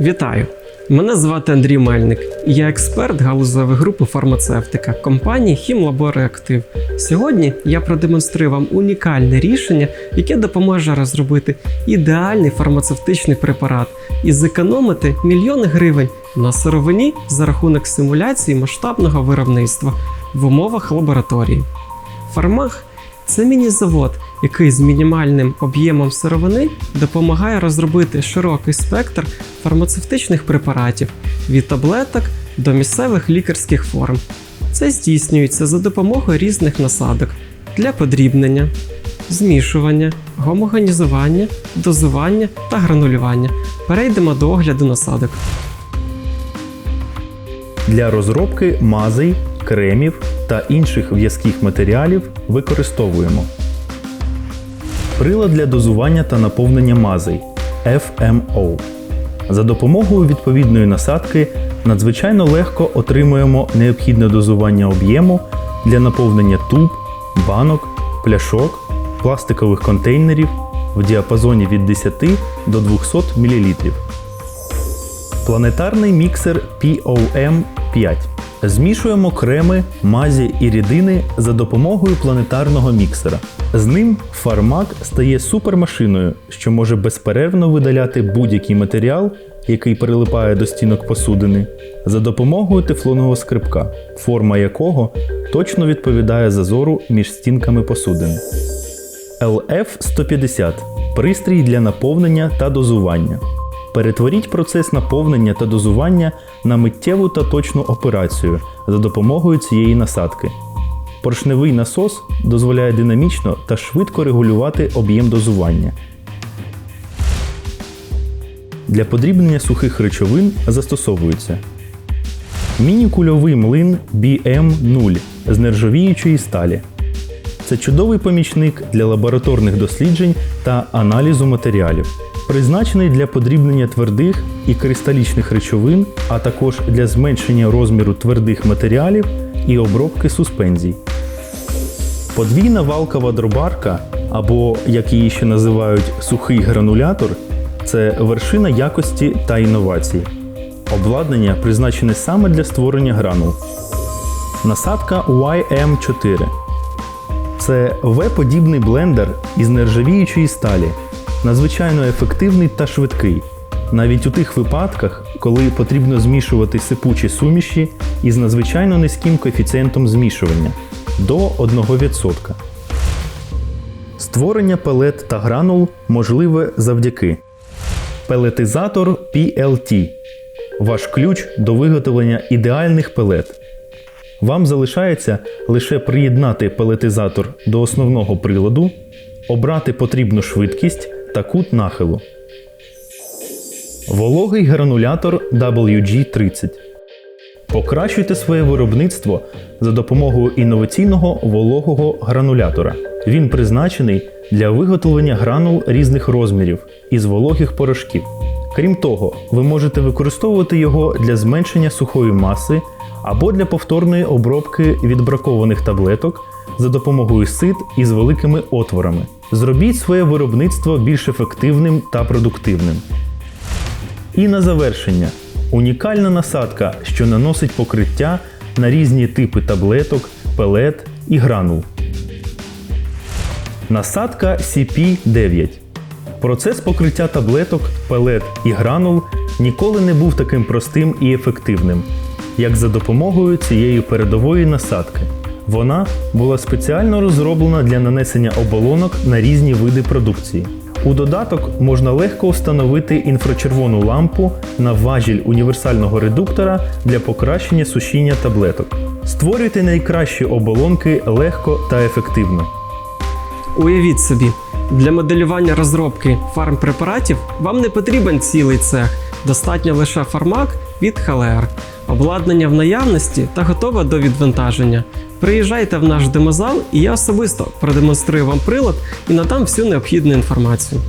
Вітаю! Мене звати Андрій Мельник. Я експерт галузевої групи фармацевтика компанії Хімлабореактив. Сьогодні я продемонструю вам унікальне рішення, яке допоможе розробити ідеальний фармацевтичний препарат і зекономити мільйони гривень на сировині за рахунок симуляції масштабного виробництва в умовах лабораторії. Фармах це міні-завод, який з мінімальним об'ємом сировини допомагає розробити широкий спектр фармацевтичних препаратів від таблеток до місцевих лікарських форм. Це здійснюється за допомогою різних насадок для подрібнення, змішування, гомогенізування, дозування та гранулювання. Перейдемо до огляду насадок. Для розробки мазей, кремів та інших в'язких матеріалів використовуємо прилад для дозування та наповнення мазей FMO. За допомогою відповідної насадки надзвичайно легко отримуємо необхідне дозування об'єму для наповнення туб, банок, пляшок, пластикових контейнерів в діапазоні від 10 до 200 мл. Планетарний міксер POM5. Змішуємо креми, мазі і рідини за допомогою планетарного міксера. З ним фармак стає супермашиною, що може безперервно видаляти будь-який матеріал, який прилипає до стінок посудини, за допомогою тефлонового скрипка, форма якого точно відповідає зазору між стінками посудини. LF150 пристрій для наповнення та дозування. Перетворіть процес наповнення та дозування на миттєву та точну операцію за допомогою цієї насадки. Поршневий насос дозволяє динамічно та швидко регулювати об'єм дозування. Для подрібнення сухих речовин застосовується міні-кульовий млин BM0 з нержавіючої сталі. Це чудовий помічник для лабораторних досліджень та аналізу матеріалів, призначений для подрібнення твердих і кристалічних речовин, а також для зменшення розміру твердих матеріалів і обробки суспензій. Подвійна валкова дробарка, або як її ще називають сухий гранулятор, це вершина якості та інновацій. Обладнання призначене саме для створення гранул. Насадка YM4 це В-подібний блендер із нержавіючої сталі, надзвичайно ефективний та швидкий, навіть у тих випадках, коли потрібно змішувати сипучі суміші із надзвичайно низьким коефіцієнтом змішування до 1%. Створення пелет та гранул можливе завдяки пелетизатор PLT ваш ключ до виготовлення ідеальних пелет. Вам залишається лише приєднати пелетизатор до основного приладу, обрати потрібну швидкість та кут нахилу. Вологий гранулятор WG30. Покращуйте своє виробництво за допомогою інноваційного вологого гранулятора. Він призначений для виготовлення гранул різних розмірів із вологих порошків. Крім того, ви можете використовувати його для зменшення сухої маси або для повторної обробки відбракованих таблеток за допомогою сит із великими отворами. Зробіть своє виробництво більш ефективним та продуктивним. І на завершення унікальна насадка, що наносить покриття на різні типи таблеток, пелет і гранул. Насадка CP9. Процес покриття таблеток, пелет і гранул ніколи не був таким простим і ефективним, як за допомогою цієї передової насадки. Вона була спеціально розроблена для нанесення оболонок на різні види продукції. У додаток можна легко встановити інфрачервону лампу на важіль універсального редуктора для покращення сушіння таблеток. Створюйте найкращі оболонки легко та ефективно. Уявіть собі, для моделювання розробки фармпрепаратів вам не потрібен цілий цех, достатньо лише фармак від ХЛР, обладнання в наявності та готове до відвантаження. Приїжджайте в наш демозал, і я особисто продемонструю вам прилад і надам всю необхідну інформацію.